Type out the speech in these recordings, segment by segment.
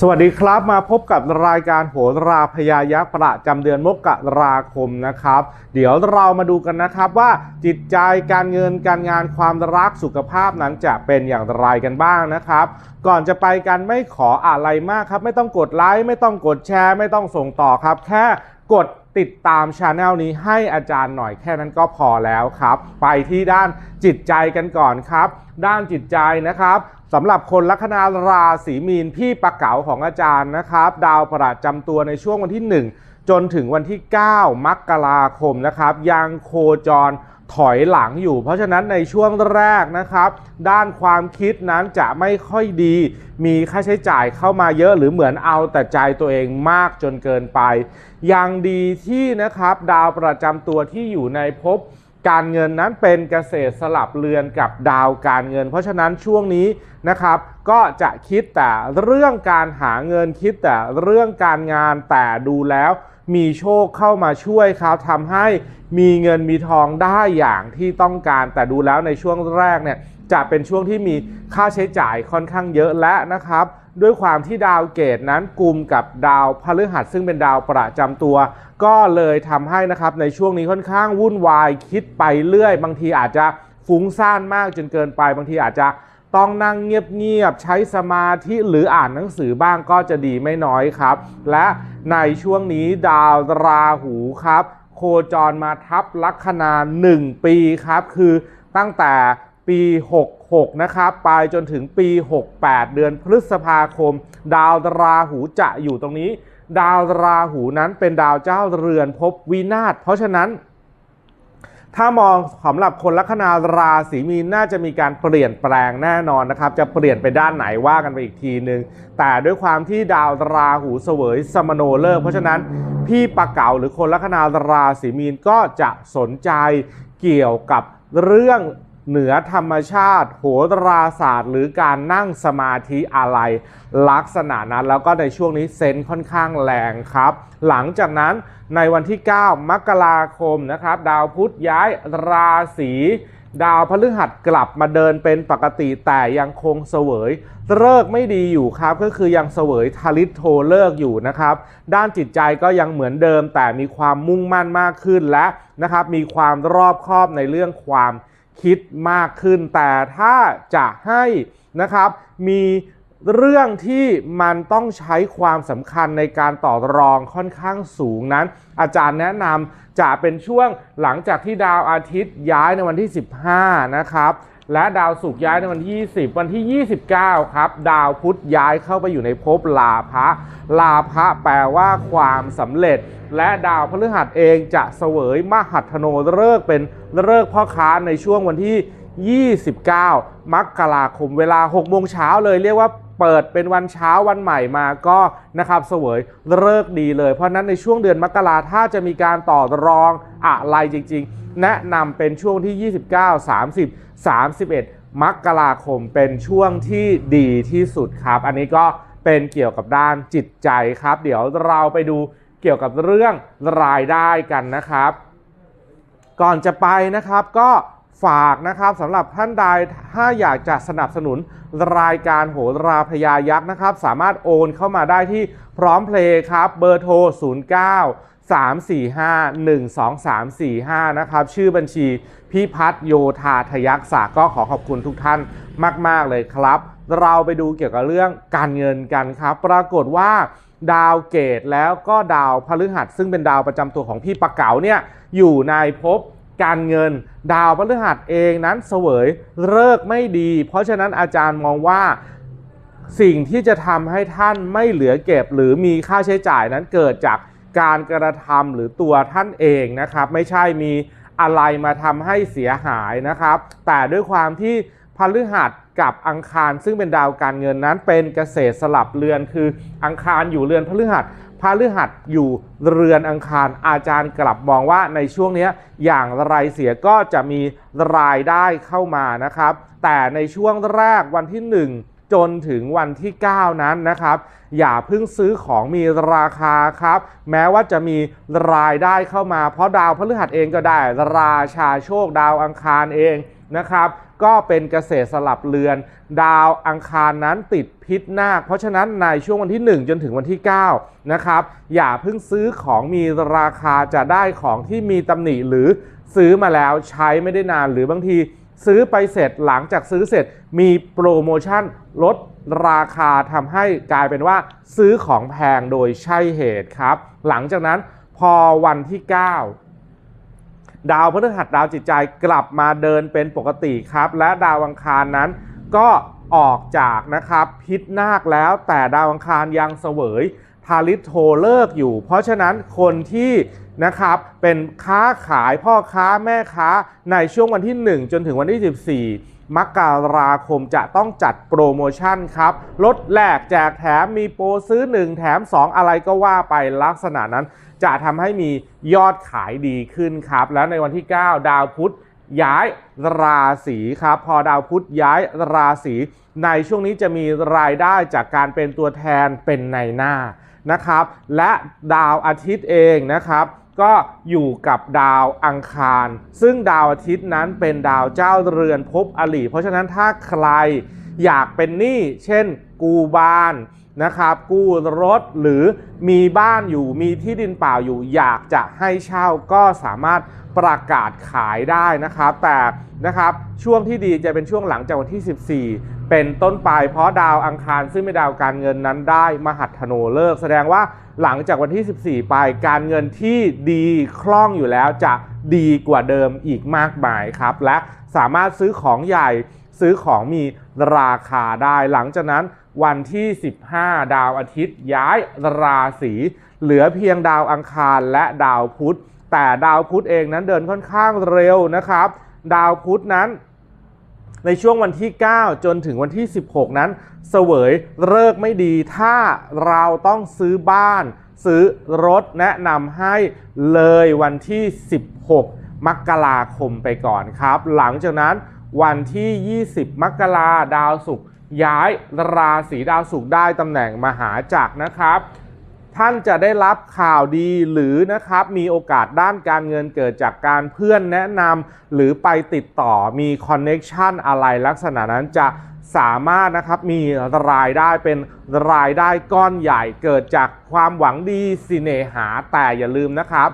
สวัสดีครับมาพบกับรายการโหราพยายักษ์ประจำเดือนมกราคมนะครับ เดี๋ยวเรามาดูกันนะครับว่าจิตใจการเงินการงานความรักสุขภาพนั้นจะเป็นอย่างไรกันบ้างนะครับ ก่อนจะไปกันไม่ขออะไรมากครับ ไม่ต้องกดไลค์ไม่ต้องกดแชร์ ไม่ต้องส่งต่อครับ แค่กด ติดตามช anel นี้ให้อาจารย์หน่อยแค่นั้นก็พอแล้วครับ ไปที่ด้านจิตใจกันก่อนครับ ด้านจิตใจนะครับสำหรับคนลัคนาราศีมีนพี่ปะเก๋าของอาจารย์นะครับ ดาวประจำตัวในช่วงวันที่ 1 จนถึงวันที่ 9 มกราคมนะครับยังโคจร ถอยหลังอยู่ เพราะฉะนั้นในช่วงแรกนะครับ ด้านความคิดนั้นจะไม่ค่อยดี มีค่าใช้จ่ายเข้ามาเยอะหรือเหมือนเอาแต่ใจตัวเองมากจนเกินไป ยังดีที่นะครับดาวประจำตัวที่อยู่ในภพการเงินนั้นเป็นเกษตรสลับเรือนกับดาวการเงิน เพราะฉะนั้นช่วงนี้นะครับ ก็จะคิดแต่เรื่องการหาเงินคิดแต่เรื่องการงานแต่ดูแล้วมีโชคเข้ามาช่วยครับทำให้ มีเงินมีทองได้อย่างที่ต้องการ แต่ดูแล้วในช่วงแรกเนี่ยจะเป็นช่วงที่มีค่าใช้จ่ายค่อนข้างเยอะและนะครับ ด้วยความที่ดาวเกตนั้นกลุ่มกับดาวพฤหัสซึ่งเป็นดาวประจำตัว ก็เลยทำให้นะครับในช่วงนี้ค่อนข้างวุ่นวายคิดไปเรื่อย บางทีอาจจะฟุ้งซ่านมากจนเกินไป บางทีอาจจะต้องนั่งเงียบๆใช้สมาธิหรืออ่านหนังสือบ้างก็จะดีไม่น้อยครับ และในช่วงนี้ดาวราหูครับ โคจรมาทับลัคนา 1 ปีครับ คือตั้งแต่ปี 66 นะครับ ไปจนถึงปี 68 เดือนพฤษภาคม ดาวราหูจะอยู่ตรงนี้ ดาวราหูนั้นเป็นดาวเจ้าเรือนภพวินาศเพราะฉะนั้น ถ้ามองสำหรับคนลัคนาราศีมีนน่าจะมีการเปลี่ยนแปลงแน่นอนนะครับ จะเปลี่ยนไปด้านไหนว่ากันไปอีกทีหนึ่งแต่ด้วยความที่ดาวราหูเสวยสมโนเลิกษ์เพราะฉะนั้นพี่ปะเก๋าหรือคนลัคนาราศีมีนก็จะสนใจเกี่ยวกับเรื่อง เหนือธรรมชาติ โหราศาสตร์ หรือการนั่งสมาธิอะไร ลักษณะนั้นแล้วก็ในช่วงนี้เซนค่อนข้างแรงครับ หลังจากนั้นในวันที่ 9 มกราคมนะครับ ดาวพุธย้ายราศีดาวพฤหัสกลับมาเดินเป็นปกติแต่ยังคงเสวยเลิกไม่ดีอยู่ครับก็คือยังเสวยทาริตโทเลิกอยู่นะครับ ด้านจิตใจก็ยังเหมือนเดิมแต่มีความมุ่งมั่นมากขึ้นและนะครับมีความรอบคอบในเรื่องความ คิดมากขึ้น แต่ถ้าจะให้นะครับมีเรื่องที่มันต้องใช้ความสำคัญในการต่อรองค่อนข้างสูงนั้น อาจารย์แนะนำจะเป็นช่วงหลังจากที่ดาวอาทิตย์ย้ายในวันที่ 15 นะครับ และดาวศุกร์ย้ายในวันที่ 20 วันที่ 29 ครับ ดาวพุธย้ายเข้าไปอยู่ในภพลาภะลาภะแปลว่าความสำเร็จ และดาวพฤหัสเองจะเสวยมหัทโนฤกษ์เป็นฤกษ์พ่อค้าในช่วงวันที่ 29 มกราคมเวลา 6 โมงเช้าเลยเรียกว่าเปิดเป็นวันเช้าวันใหม่มาก็นะครับเสวยเลิกดีเลย เพราะฉะนั้นในช่วงเดือนมกราถ้าจะมีการต่อรองอะไรจริง ๆ แนะนำเป็นช่วงที่ 29 30 31 มกราคมเป็นช่วงที่ดีที่สุดครับ อันนี้ก็เป็นเกี่ยวกับด้านจิตใจครับ เดี๋ยวเราไปดูเกี่ยวกับเรื่องรายได้กันนะครับ ก่อนจะไปนะครับก็ฝากนะครับสำหรับท่านใดถ้าอยากจะสนับสนุนรายการโหราพยายักษ์นะครับ สามารถโอนเข้ามาได้ที่พร้อมเพลย์ครับ เบอร์โทร 09 345 12345 นะครับ ชื่อบัญชีพิพัฒโยธาทยักษะก็ขอขอบคุณทุกท่านมาก ๆ เลยครับ เราไปดูเกี่ยวกับเรื่องการเงินกันครับ ปรากฏว่าดาวเกตแล้วก็ดาวพฤหัส ซึ่งเป็นดาวประจำตัวของพี่ปะเก๋าเนี่ยอยู่ในภพการเงินดาวพฤหัสเองนั้นเสวยเลิกไม่ดี เพราะฉะนั้นอาจารย์มองว่าสิ่งที่จะทำให้ท่านไม่เหลือเก็บ หรือมีค่าใช้จ่ายนั้นเกิดจาก การกระทำหรือตัวท่านเองนะครับ ไม่ใช่มีอะไรมาทำให้เสียหายนะครับ แต่ด้วยความที่พฤหัสกับอังคารซึ่งเป็นดาวการเงินนั้นเป็นเกษตรสลับเรือนคืออังคารอยู่เรือนพฤหัสพฤหัสอยู่เรือนอังคารอาจารย์กลับมองว่าในช่วงนี้อย่างไรเสียก็จะมีรายได้เข้ามานะครับ แต่ในช่วงแรกวันที่ 1 จนถึงวันที่ 9 นั้นนะครับ อย่าเพิ่งซื้อของมีราคาครับ แม้ว่าจะมีรายได้เข้ามา เพราะดาวพฤหัสเองก็ได้ ราชาโชคดาวอังคารเองนะครับ ก็เป็นเกษตรสลับเรือน ดาวอังคารนั้นติดพิษนาค เพราะฉะนั้นในช่วงวันที่ 1 จนถึงวันที่ 9 นะครับ อย่าเพิ่งซื้อของมีราคาจะได้ของที่มีตำหนิหรือซื้อมาแล้วใช้ไม่ได้นานหรือบางที ซื้อไปเสร็จหลังจากซื้อเสร็จมีโปรโมชั่นลดราคาทำให้กลายเป็นว่า ซื้อของแพงโดยใช่เหตุครับ หลังจากนั้นพอวันที่ 9 ดาวพฤหัสดาวจิตใจกลับมาเดินเป็นปกติครับ และดาวอังคารนั้นก็ออกจากนะครับพิษนาคแล้วแต่ดาวอังคารยังเสวยทาริโทเลิกอยู่ เพราะฉะนั้นคนที่ นะครับเป็นค้าขายพ่อค้าแม่ค้าในช่วงวันที่ 1 จนถึงวันที่ 14 มกราคมจะต้องจัดโปรโมชั่นครับลดแลกแจกแถมมีโปรซื้อ 1 แถม 2 อะไรก็ว่าไปลักษณะนั้น จะทำให้มียอดขายดีขึ้นครับ แล้วในวันที่ 9 ดาวพุธย้ายราศีครับพอดาวพุธย้ายราศีในช่วงนี้จะมีรายได้จากการเป็นตัวแทนเป็นในหน้านะครับ และดาวอาทิตย์เองนะครับ ก็อยู่กับดาวอังคาร ซึ่งดาวอาทิตย์นั้นเป็นดาวเจ้าเรือนภพอลีเพราะฉะนั้นถ้าใครอยากเป็นหนี้เช่น กูบ้านนะครับ กู้รถหรือมีบ้านอยู่มีที่ดินเปล่าอยู่ อยากจะให้เช่าก็สามารถประกาศขายได้นะครับ แต่นะครับช่วงที่ดีจะเป็นช่วงหลังจากวันที่ 14 เป็นต้นไปเพราะดาวอังคารซึ่งเป็นดาวการเงินนั้นได้มหัฒโนเลิก แสดงว่าหลังจากวันที่ 14 ไปการเงินที่ดีคล่องอยู่แล้วจะดีกว่าเดิมอีกมากมายครับ และสามารถซื้อของใหญ่ซื้อของมีราคาได้หลังจากนั้นวันที่ 15 ดาวอาทิตย์ย้ายราศีเหลือเพียงดาวอังคารและดาวพุธ แต่ดาวพุธเองนั้นเดินค่อนข้างเร็วนะครับ ดาวพุธนั้น ในช่วงวันที่ 9 จนถึงวันที่ 16 นั้น เสวยเลิกไม่ดี ถ้าเราต้องซื้อบ้าน ซื้อรถแนะนำให้เลยวันที่ 16 มกราคมไปก่อนครับ หลังจากนั้นวันที่ 20 มกราดาวศุกร์ย้ายราศีดาวศุกร์ได้ตำแหน่งมหาจักรนะครับ ท่านจะได้รับข่าวดีหรือนะครับมีโอกาสด้านการเงินเกิดจากการเพื่อนแนะนำหรือไปติดต่อมีคอนเน็ชันอะไรลักษณะนั้นจะสามารถนะครับมีรายได้เป็นรายได้ก้อนใหญ่เกิดจากความหวังดีสิเนหาแต่อย่าลืมนะครับ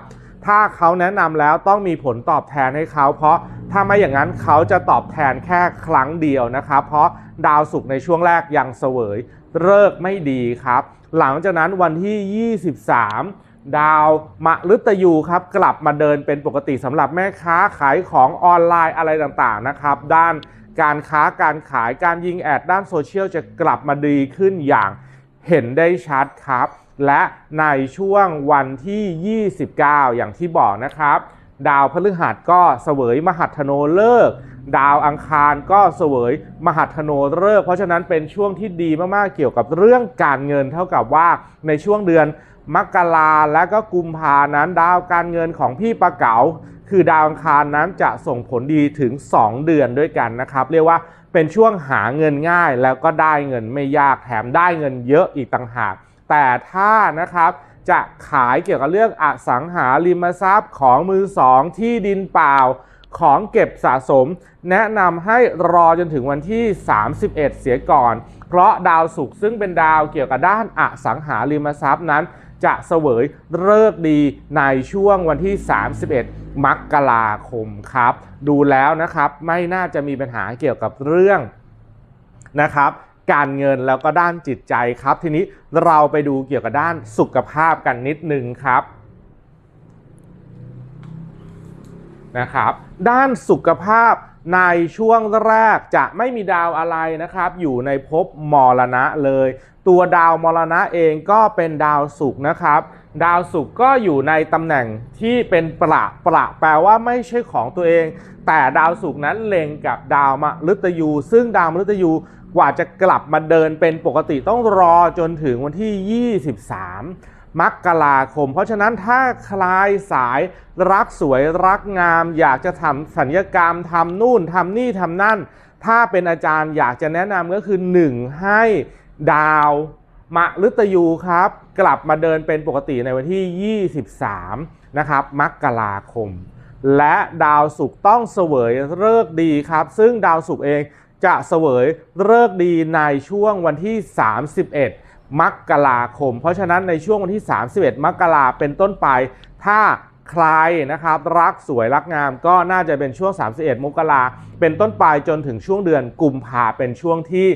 ถ้าเขาแนะนำแล้วต้องมีผลตอบแทนให้เขา เพราะถ้าไม่อย่างนั้นเขาจะตอบแทนแค่ครั้งเดียวนะครับ เพราะดาวศุกร์ในช่วงแรกยังเสวยเลิกไม่ดีครับ หลังจากนั้นวันที่ 23 ดาวมะฤตยูครับกลับมาเดินเป็นปกติสำหรับแม่ค้าขายของออนไลน์อะไรต่างๆนะครับ ด้านการค้าการขายการยิงแอดด้านโซเชียลจะกลับมาดีขึ้นอย่างเห็นได้ชัดครับ และในช่วงวันที่ 29 อย่างที่บอกนะครับ ดาวพฤหัสก็เสวยมหัทโนเลิก ดาวอังคารก็เสวยมหัทโนเลิก เพราะฉะนั้นเป็นช่วงที่ดีมากๆเกี่ยวกับเรื่องการเงินเท่ากับว่าในช่วงเดือนมกราและก็กุมภานั้นดาวการเงินของพี่ปะเก๋าคือดาวอังคารนั้นจะส่งผลดีถึง 2 เดือนด้วยกันนะครับ เรียกว่าเป็นช่วงหาเงินง่ายแล้วก็ได้เงินไม่ยากแถมได้เงินเยอะอีกต่างหาก แต่ถ้านะครับจะขายเกี่ยวกับเรื่องอสังหาริมทรัพย์ของมือสองที่ดินเปล่า ของเก็บสะสม แนะนำให้รอจนถึงวันที่ 31 เสียก่อน เพราะดาวศุกร์ซึ่งเป็นดาวเกี่ยวกับด้านอสังหาริมทรัพย์นั้น จะเสวยเลิกษ์ดีในช่วงวันที่ 31 มกราคมครับ ดูแล้วนะครับไม่น่าจะมีปัญหาเกี่ยวกับเรื่องนะครับการเงินแล้วก็ด้านจิตใจครับ ทีนี้เราไปดูเกี่ยวกับด้านสุขภาพกันนิดนึงครับ นะครับ ด้านสุขภาพในช่วงแรกจะไม่มีดาวอะไรนะครับ อยู่ในภพมรณะเลย ตัวดาวมรณะเองก็เป็นดาวศุกร์นะครับ ดาวศุกร์ก็อยู่ในตำแหน่งที่เป็นประประแปลว่าไม่ใช่ของตัวเอง แต่ดาวศุกร์นั้นเล็งกับดาวมฤตยู ซึ่งดาวมฤตยูกว่าจะกลับมาเดินเป็นปกติต้องรอจนถึงวันที่ 23 มกราคม เพราะฉะนั้นถ้าใครสายรักสวยรักงาม อยากจะทำสัญญกรรมทำนู่นทำนี่ทำนั่น ถ้าเป็นอาจารย์อยากจะแนะนำก็คือ 1 ให้ดาวมะฤตยูครับ กลับมาเดินเป็นปกติในวันที่ 23 นะครับมกราคม และดาวศุกร์ต้องเสวยเลิกดีครับ ซึ่งดาวศุกร์เองจะเสวยเลิกดีในช่วงวันที่ 31 มกราคม เพราะฉะนั้นในช่วงวันที่ 31 มกราเป็นต้นไป ถ้าใครนะครับรักสวยรักงามก็น่าจะเป็นช่วง 31 มกราเป็นต้นไปจนถึงช่วงเดือนกุมภาเป็นช่วงที่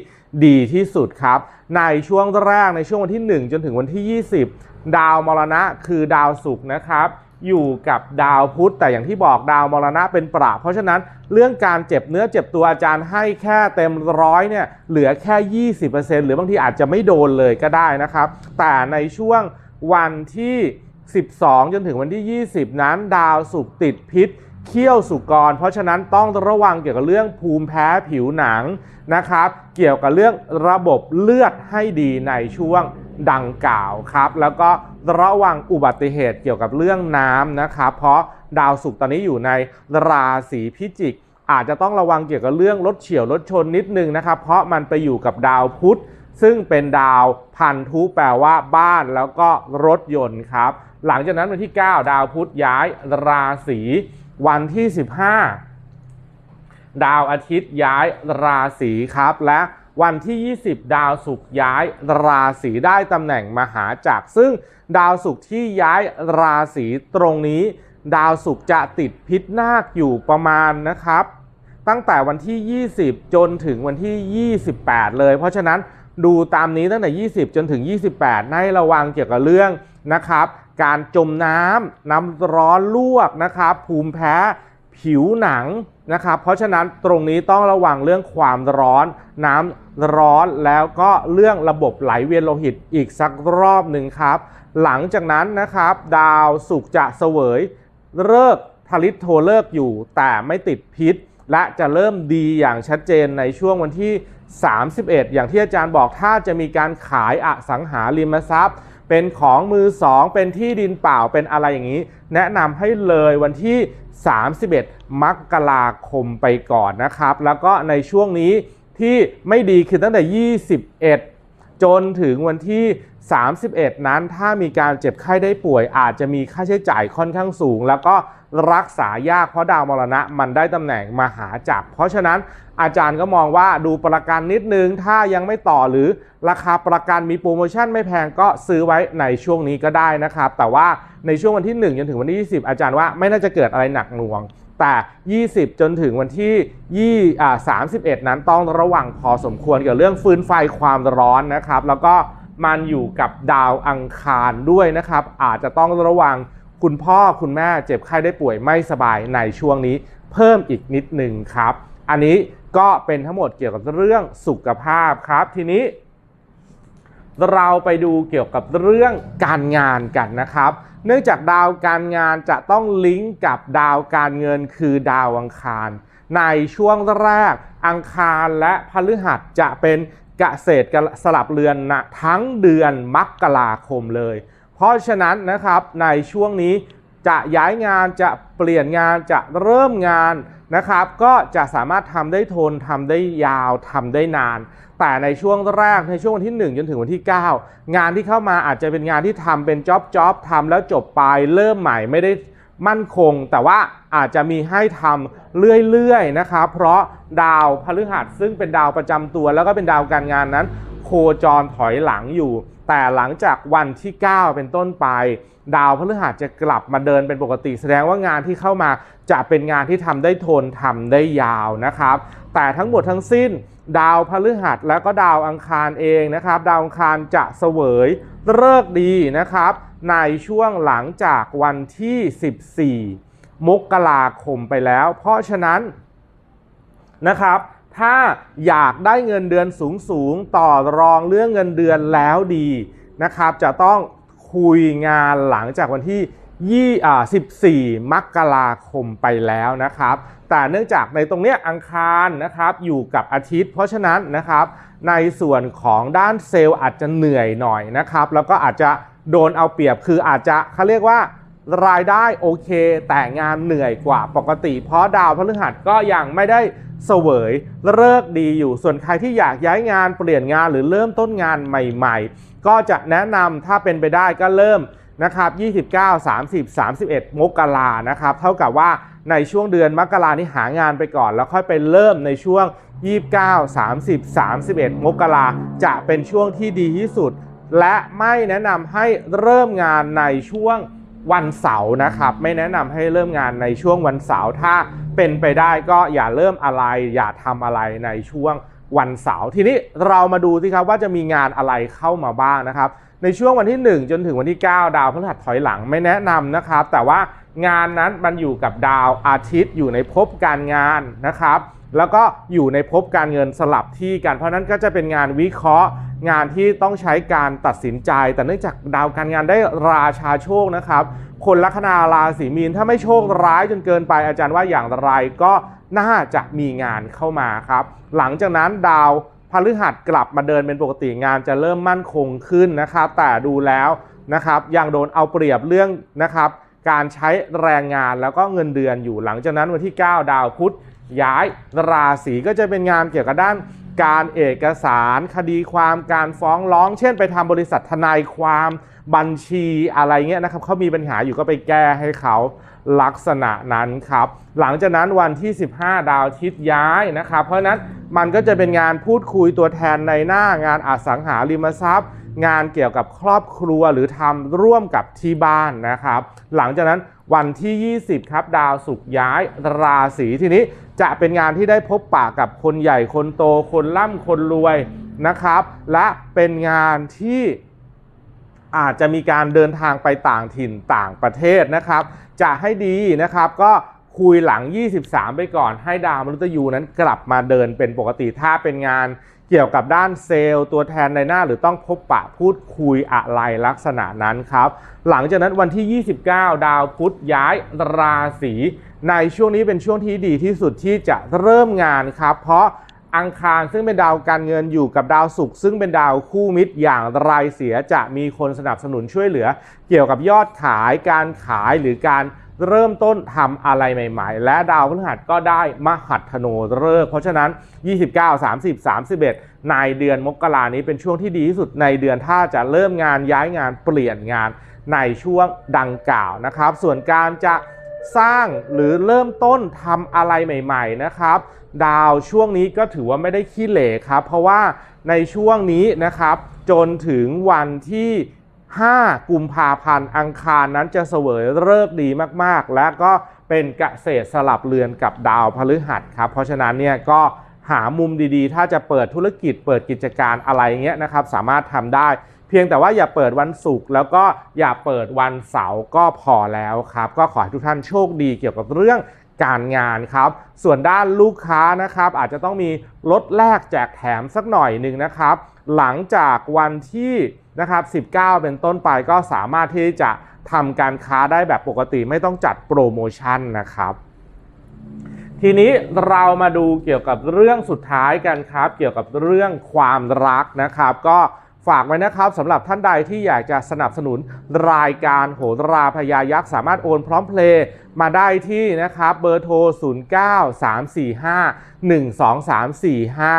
ดีที่สุดครับ ในช่วงแรกในช่วงวันที่ 1 จนถึงวันที่ 20 ดาวมรณะคือดาวศุกร์นะครับ อยู่กับดาวพุธแต่อย่างที่บอกดาวมรณะเป็นประเพราะฉะนั้นเรื่องการเจ็บเนื้อเจ็บตัวอาจารย์ให้แค่เต็มร้อยเนี่ยเหลือแค่ 20%หรือบางทีอาจจะไม่โดนเลยก็ได้นะครับ แต่ในช่วงวันที่ 12 จนถึงวันที่ 20 นั้น ดาวศุกติดพิษเขี้ยวสุกร เพราะฉะนั้นต้องระวังเกี่ยวกับเรื่องภูมิแพ้ผิวหนังนะครับ เกี่ยวกับเรื่องระบบเลือดให้ดีในช่วง ดังกล่าวครับ แล้วก็ระวังอุบัติเหตุเกี่ยวกับเรื่องน้ำนะครับ เพราะดาวศุกร์ตอนนี้อยู่ในราศีพิจิก อาจจะต้องระวังเกี่ยวกับเรื่องรถเฉียวรถชนนิดนึงนะครับ เพราะมันไปอยู่กับดาวพุธ ซึ่งเป็นดาวพันธุแปลว่าบ้านแล้วก็รถยนต์ครับ หลังจากนั้นวันที่ 9 ดาวพุธย้ายราศีวันที่ 15 ดาวอาทิตย์ย้ายราศีครับและ วันที่ 20 ดาวศุกร์ย้ายราศีได้ตำแหน่งมหาจักร ซึ่งดาวศุกร์ที่ย้ายราศีตรงนี้ ดาวศุกร์จะติดพิษนาคอยู่ประมาณนะครับ ตั้งแต่วันที่ 20 จนถึงวันที่ 28 เลย เพราะฉะนั้นดูตามนี้ตั้งแต่ 20 จนถึง 28 ให้ระวังเกี่ยวกับเรื่องนะครับ การจมน้ำน้ำร้อนลวกนะครับ ภูมิแพ้ ผิวหนัง นะครับเพราะฉะนั้นตรงนี้ต้องระวังเรื่องความร้อนน้ำร้อนแล้วก็เรื่องระบบไหลเวียนโลหิตอีกสักรอบหนึ่งครับ หลังจากนั้นนะครับ ดาวศุกจะเสวยเลิกผลิตโทเลิกอยู่ แต่ไม่ติดพิษ และจะเริ่มดีอย่างชัดเจนในช่วงวันที่ 31 อย่างที่อาจารย์บอกถ้าจะมีการขายอสังหาริมทรัพย์ เป็นของมือสองเป็นที่ดินเปล่าเป็นอะไรอย่างนี้ แนะนำให้เลยวันที่ 31 มกราคมไปก่อนนะครับ แล้วก็ในช่วงนี้ที่ไม่ดีคือตั้งแต่ 21 จนถึงวันที่ 31 นั้นถ้ามีการเจ็บไข้ได้ป่วยอาจจะมีค่าใช้จ่ายค่อนข้างสูง แล้วก็รักษายากเพราะดาวมรณะมันได้ตำแหน่งมหาจักรเพราะฉะนั้นอาจารย์ก็มองว่าดูประกันนิดนึง ถ้ายังไม่ต่อหรือราคาประกันมีโปรโมชั่นไม่แพงก็ซื้อไว้ในช่วงนี้ก็ได้นะครับ แต่ว่าในช่วงวันที่ 1 จนถึงวันที่ 20 อาจารย์ว่าไม่น่าจะเกิดอะไรหนักหน่วง แต่ 20 จนถึงวันที่2อ่า31 นั้นต้องระวังพอสมควรเกี่ยวกับเรื่องฟืนไฟความร้อนนะครับ แล้วก็มันอยู่กับดาวอังคารด้วยนะครับ อาจจะต้องระวัง คุณพ่อคุณแม่เจ็บไข้ได้ป่วยไม่สบายในช่วงนี้เพิ่มอีกนิดหนึ่งครับ อันนี้ก็เป็นทั้งหมดเกี่ยวกับเรื่องสุขภาพครับ ทีนี้ เราไปดูเกี่ยวกับเรื่องการงานกันนะครับ เนื่องจากดาวการงานจะต้องลิงก์กับดาวการเงินคือดาวอังคาร ในช่วงแรกอังคารและพฤหัสจะเป็นเกษตรสลับเรือนนะทั้งเดือนมกราคมเลย เพราะฉะนั้นนะครับในช่วงนี้จะย้ายงานจะเปลี่ยนงานจะเริ่มงานนะครับ ก็จะสามารถทำได้ทนทำได้ยาวทำได้นาน แต่ในช่วงแรกในช่วงวันที่ 1 จนถึงวันที่ 9 งานที่เข้ามาอาจจะเป็นงานที่ทำเป็นจ็อบจ็อบทำแล้วจบไปเริ่มใหม่ไม่ได้มั่นคง แต่ว่าอาจจะมีให้ทำเรื่อยๆนะครับ เพราะดาวพฤหัสซึ่งเป็นดาวประจำตัวแล้วก็เป็นดาวการงานนั้น โคจรถอยหลังอยู่ แต่หลังจากวันที่ 9 เป็นต้นไป ดาวพฤหัสจะกลับมาเดินเป็นปกติ แสดงว่างานที่เข้ามาจะเป็นงานที่ทำได้ทนทำได้ยาวนะครับ แต่ทั้งหมดทั้งสิ้น ดาวพฤหัสแล้วก็ดาวอังคารเองนะครับ ดาวอังคารจะเสวยเลิกษ์ดีนะครับ ในช่วงหลังจากวันที่ 14 มกราคมไปแล้ว เพราะฉะนั้นนะครับ ถ้าอยากได้เงินเดือนสูงสูงๆต่อรองเรื่องเงินเดือนแล้วดีนะครับ จะต้องคุยงานหลังจากวันที่ยี่อ่า14มกราคมไปแล้วนะครับ แต่เนื่องจากในตรงเนี้ยอังคารนะครับอยู่กับอาทิตย์ เพราะฉะนั้นนะครับในส่วนของด้านเซลล์อาจจะเหนื่อยหน่อยนะครับ แล้วก็อาจจะโดนเอาเปรียบคืออาจจะเขาเรียกว่า รายได้โอเค แต่งานเหนื่อยกว่าปกติ เพราะดาวพฤหัสก็ยังไม่ได้เสวยเลิกดีอยู่ส่วนใครที่อยากย้ายงานเปลี่ยนงานหรือเริ่มต้นงานใหม่ ๆ ก็จะแนะนำถ้าเป็นไปได้ก็เริ่มนะครับ 29 30 31 มกรานะครับ เท่ากับว่าในช่วงเดือนมกรานี้หางานไปก่อน แล้วค่อยไปเริ่มในช่วง 29 30 31 มกราจะเป็นช่วงที่ดีที่สุด และไม่แนะนำให้เริ่มงานในช่วง วันเสาร์นะครับ ไม่แนะนำให้เริ่มงานในช่วงวันเสาร์ถ้าเป็นไปได้ก็อย่าเริ่มอะไร อย่าทำอะไรในช่วงวันเสาร์ทีนี้เรามาดูสิครับว่าจะมีงานอะไรเข้ามาบ้างนะครับ ในช่วงวันที่ 1 จนถึงวันที่ 9 ดาวพฤหัสถอยหลังไม่แนะนำนะครับ แต่ว่า งานนั้นมันอยู่กับดาวอาทิตย์อยู่ในภพการงานนะครับ แล้วก็อยู่ในภพการเงินสลับที่กันเพราะนั้นก็จะเป็นงานวิเคราะห์ งานที่ต้องใช้การตัดสินใจ แต่เนื่องจากดาวการงานได้ราชาโชคนะครับ คนลัคนาราศีมีนถ้าไม่โชคร้ายจนเกินไปอาจารย์ว่าอย่างไรก็น่าจะมีงานเข้ามาครับ หลังจากนั้นดาวพฤหัสกลับมาเดินเป็นปกติงานจะเริ่มมั่นคงขึ้นนะครับ แต่ดูแล้วนะครับยังโดนเอาเปรียบเรื่องนะครับ การใช้แรงงานแล้วก็เงินเดือนอยู่หลังจากนั้นวันที่ 9 ดาวพุธย้ายราศีก็จะเป็นงานเกี่ยวกับด้านการเอกสารคดีความการฟ้องร้อง เช่นไปทำบริษัททนายความบัญชีอะไรเงี้ยนะครับเขามีปัญหาอยู่ก็ไปแก้ให้เขาลักษณะนั้นครับ หลังจากนั้นวันที่ 15 ดาวทิตย์ย้ายนะครับ เพราะฉะนั้นมันก็จะเป็นงานพูดคุยตัวแทนในหน้างานอสังหาริมทรัพย์ งานเกี่ยวกับครอบครัวหรือทำร่วมกับที่บ้านนะครับ หลังจากนั้นวันที่ 20 ครับ ดาวศุกย้ายราศีทีนี้จะเป็นงานที่ได้พบปะกับคนใหญ่คนโตคนร่ำคนรวยนะครับ และเป็นงานที่อาจจะมีการเดินทางไปต่างถิ่นต่างประเทศนะครับ จะให้ดีนะครับก็คุยหลัง 23 ไปก่อนให้ดาวมฤตยูนั้นกลับมาเดินเป็นปกติถ้าเป็นงาน เกี่ยวกับด้านเซลล์ตัวแทนในหน้าหรือต้องพบปะพูดคุยอะไรลักษณะนั้นครับ หลังจากนั้นวันที่ 29 ดาวพุธย้ายราศีในช่วงนี้เป็นช่วงที่ดีที่สุดที่จะเริ่มงานครับ เพราะอังคารซึ่งเป็นดาวการเงินอยู่กับดาวศุกร์ซึ่งเป็นดาวคู่มิตรอย่างไรเสียจะมีคนสนับสนุนช่วยเหลือ เกี่ยวกับยอดขายการขายหรือการ เริ่มต้นทำอะไรใหม่ ๆ และดาวพฤหัสก็ได้มหัตโนฤกษ์เพราะฉะนั้น 29 30 31 ในเดือนมกรานี้เป็นช่วงที่ดีที่สุดในเดือนถ้าจะเริ่มงานย้ายงานเปลี่ยนงานในช่วงดังกล่าวนะครับ ส่วนการจะสร้างหรือเริ่มต้นทำอะไรใหม่ ๆนะครับ ดาวช่วงนี้ก็ถือว่าไม่ได้ขี้เหร่ครับ เพราะว่าในช่วงนี้นะครับ จนถึงวันที่ 5 กุมภาพันธ์อังคารนั้นจะเสวยเลิกษ์ดีมากๆ และก็เป็นเกษตรสลับเรือนกับดาวพฤหัสครับ เพราะฉะนั้นเนี่ยก็หามุมดีๆ ถ้าจะเปิดธุรกิจเปิดกิจการอะไรเงี้ยนะครับ สามารถทำได้ เพียงแต่ว่าอย่าเปิดวันศุกร์แล้วก็อย่าเปิดวันเสาร์ก็พอแล้วครับ ก็ขอให้ทุกท่านโชคดีเกี่ยวกับเรื่องการงานครับ ส่วนด้านลูกค้านะครับ อาจจะต้องมีลดแลกแจกแถมสักหน่อยหนึ่งนะครับ หลังจากวันที่ นะครับ 19 เป็นต้นไปก็สามารถที่จะทำการค้าได้แบบปกติไม่ต้องจัดโปรโมชั่นนะครับ ทีนี้เรามาดูเกี่ยวกับเรื่องสุดท้ายกันครับ เกี่ยวกับเรื่องความรักนะครับ ก็ฝากไว้นะครับสำหรับท่านใดที่อยากจะสนับสนุนรายการโหราพยายักษ์ สามารถโอนพร้อมเพลย์มาได้ที่นะครับเบอร์โทร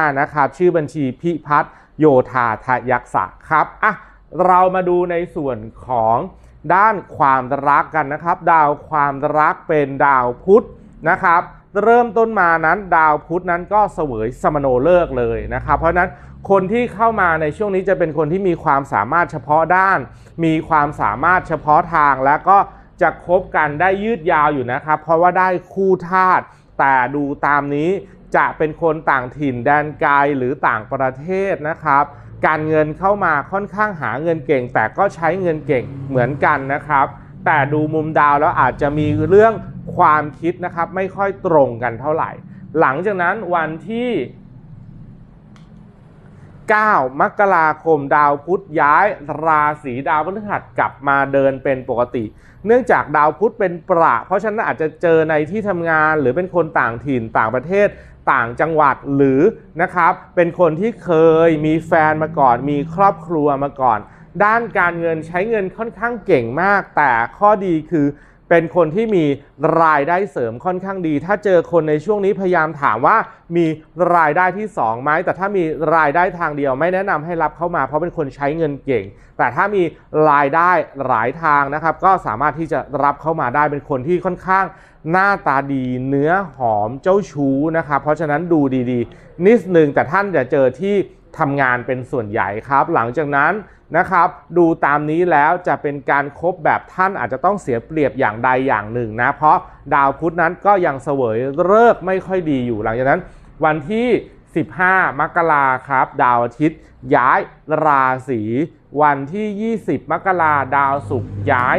09-345-12345 นะครับ ชื่อบัญชีพิพัฒนโยธาทยักษะครับอะ เรามาดูในส่วนของด้านความรักกันนะครับ ดาวความรักเป็นดาวพุธนะครับ เริ่มต้นมานั้นดาวพุธนั้นก็เสวยสมโนเลิกเลยนะครับ เพราะฉะนั้นคนที่เข้ามาในช่วงนี้จะเป็นคนที่มีความสามารถเฉพาะด้าน มีความสามารถเฉพาะทางและก็จะคบกันได้ยืดยาวอยู่นะครับ เพราะว่าได้คู่ธาตุแต่ดูตามนี้จะเป็นคนต่างถิ่นแดนไกลหรือต่างประเทศนะครับ การเงินเข้ามาค่อนข้างหาเงินเก่ง แต่ก็ใช้เงินเก่งเหมือนกันนะครับ แต่ดูมุมดาวแล้วอาจจะมีเรื่องความคิดนะครับไม่ค่อยตรงกันเท่าไหร่ หลังจากนั้นวันที่ 9 มกราคมดาวพุธย้ายราศีดาวพฤหัสกลับมาเดินเป็นปกติ เนื่องจากดาวพุธเป็นประ เพราะฉะนั้นอาจจะเจอในที่ทำงานหรือเป็นคนต่างถิ่นต่างประเทศ ต่างจังหวัดหรือนะครับเป็นคนที่เคยมีแฟนมาก่อน มีครอบครัวมาก่อน ด้านการเงินใช้เงินค่อนข้างเก่งมาก แต่ข้อดีคือ เป็นคนที่มีรายได้เสริมค่อนข้างดี ถ้าเจอคนในช่วงนี้พยายามถามว่ามีรายได้ที่2ไหมแต่ถ้ามีรายได้ทางเดียว ไม่แนะนำให้รับเข้ามา เพราะเป็นคนใช้เงินเก่ง แต่ถ้ามีรายได้หลายทางนะครับ ก็สามารถที่จะรับเข้ามาได้เป็นคนที่ค่อนข้างหน้าตาดีเนื้อหอมเจ้าชู้นะครับ เพราะฉะนั้นดูดีๆ นิดนึงแต่ท่านจะเจอที่ทำงานเป็นส่วนใหญ่ครับ หลังจากนั้น นะครับ ดูตามนี้แล้วจะเป็นการครบแบบท่านอาจจะต้องเสียเปรียบอย่างใดอย่างหนึ่งนะ เพราะดาวพุธนั้นก็ยังเสวยเลิกไม่ค่อยดีอยู่หลังจากนั้น วันที่ 15 มกราครับ ดาวอาทิตย์ ย้ายราศีวันที่ 20 มกราดาวศุกร์ย้าย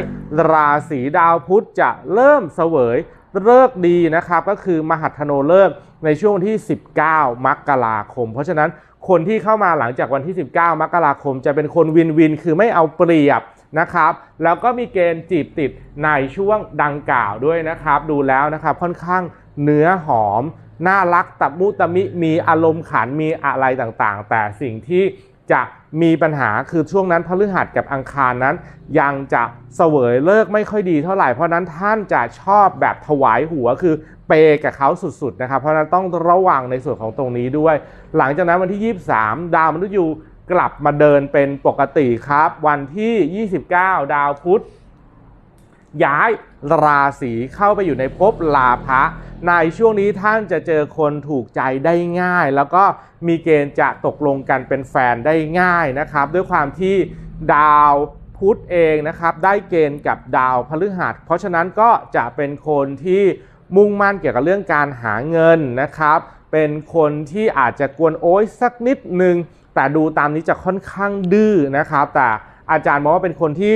ราศีดาวพุธจะเริ่มเสวยเลิกดีนะครับ ก็คือมหัทโนเลิกในช่วงที่ 19 มกราคม เพราะฉะนั้น คนที่เข้ามาหลังจากวันที่ 19 มกราคม จะเป็นคนวินวิน คือไม่เอาเปรียบนะครับ แล้วก็มีเกณฑ์จีบติดในช่วงดังกล่าวด้วยนะครับ ดูแล้วนะครับค่อนข้างเนื้อหอม น่ารักตะมุตะมิมีอารมณ์ขันมีอะไรต่างๆ แต่สิ่งที่จะมีปัญหาคือช่วงนั้นพฤหัสกับอังคารนั้น ยังจะเสวยเลิกไม่ค่อยดีเท่าไหร่เพราะนั้นท่านจะชอบแบบถวายหัวคือ เปย์กับเขาสุดๆนะครับ เพราะนั้นต้องระวังในส่วนของตรงนี้ด้วย หลังจากนั้นวันที่ 23 ดาวมฤตยูกลับมาเดินเป็นปกติครับ วันที่ 29 ดาวพุธย้ายราศีเข้าไปอยู่ในภพลาภะในช่วงนี้ท่านจะเจอคนถูกใจได้ง่าย แล้วก็มีเกณฑ์จะตกลงกันเป็นแฟนได้ง่ายนะครับ ด้วยความที่ดาวพุธเองนะครับ ได้เกณฑ์กับดาวพฤหัส เพราะฉะนั้นก็จะเป็นคนที่ มุ่งมั่นเกี่ยวกับเรื่องการหาเงินนะครับ เป็นคนที่อาจจะกวนโอ้ยสักนิดนึง แต่ดูตามนี้จะค่อนข้างดื้อนะครับ แต่อาจารย์มองว่าเป็นคนที่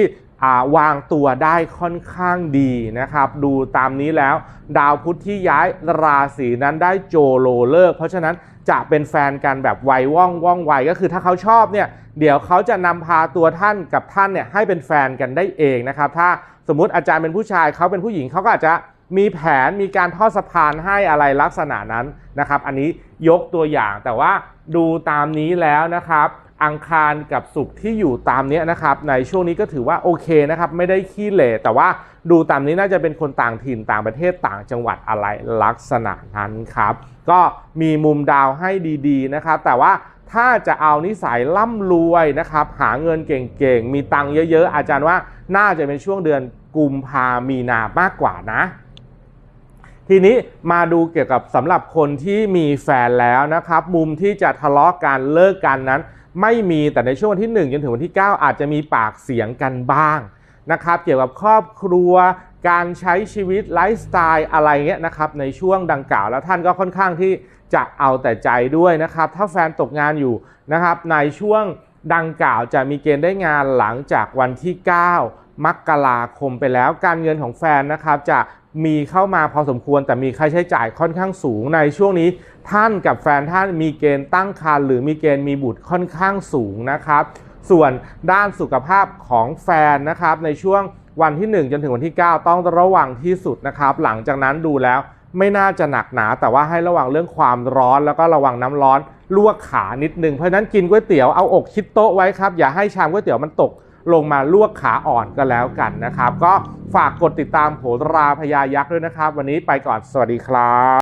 าวางตัวได้ค่อนข้างดีนะครับ ดูตามนี้แล้ว ดาวพุธที่ย้ายราศีนั้นได้โจโลเลิก เพราะฉะนั้นจะเป็นแฟนกันแบบไวว่องว่องไวก็คือถ้าเขาชอบเนี่ยเดี๋ยวเขาจะนำพาตัวท่านกับท่านเนี่ยให้เป็นแฟนกันได้เองนะครับ ถ้าสมมุติอาจารย์เป็นผู้ชายเขาเป็นผู้หญิงเขาก็อาจจะ มีแผนมีการทอดสะพานให้อะไรลักษณะนั้นนะครับ อันนี้ยกตัวอย่างแต่ว่าดูตามนี้แล้วนะครับ อังคารกับศุกร์ที่อยู่ตามนี้นะครับ ในช่วงนี้ก็ถือว่าโอเคนะครับ ไม่ได้ขี้เหร่แต่ว่าดูตามนี้น่าจะเป็นคนต่างถิ่นต่างประเทศต่างจังหวัดอะไรลักษณะนั้นครับ ก็มีมุมดาวให้ดีๆนะครับ แต่ว่าถ้าจะเอานิสัยร่ำรวยนะครับ หาเงินเก่งๆ มีตังค์เยอะๆ อาจารย์ว่าน่าจะเป็นช่วงเดือนกุมภามีนามากกว่านะ ทีนี้มาดูเกี่ยวกับสำหรับคนที่มีแฟนแล้วนะครับ มุมที่จะทะเลาะกันเลิกกันนั้น ไม่มีแต่ในช่วงวันที่ 1 จนถึงวันที่ 9 อาจจะมีปากเสียงกันบ้างนะครับ เกี่ยวกับครอบครัว การใช้ชีวิตไลฟ์สไตล์อะไรเงี้ยนะครับในช่วงดังกล่าวแล้วท่านก็ค่อนข้างที่จะเอาแต่ใจด้วยนะครับ ถ้าแฟนตกงานอยู่นะครับในช่วง ดังกล่าวจะมีเกณฑ์ได้งานหลังจากวันที่ 9 มกราคมไปแล้ว การเงินของแฟนนะครับจะมีเข้ามาพอสมควรแต่มีค่าใช้จ่ายค่อนข้างสูงในช่วงนี้ ท่านกับแฟนท่านมีเกณฑ์ตั้งครรภ์หรือมีเกณฑ์มีบุตรค่อนข้างสูงนะครับ ส่วนด้านสุขภาพของแฟนนะครับในช่วงวันที่ 1 จนถึงวันที่ 9 ต้องระวังที่สุดนะครับ หลังจากนั้นดูแล้ว ไม่น่าจะหนักหนา แต่ว่าให้ระวังเรื่องความร้อนแล้วก็ระวังน้ำร้อนลวกขานิดนึงเพราะฉะนั้นกินก๋วยเตี๋ยวเอาอกชิดโต๊ะไว้ครับอย่าให้ชามก๋วยเตี๋ยวมันตกลงมาลวกขาอ่อนก็แล้วกันนะครับ ก็ฝากกดติดตามโหราพยายักษ์ด้วยนะครับ วันนี้ไปก่อนสวัสดีครับ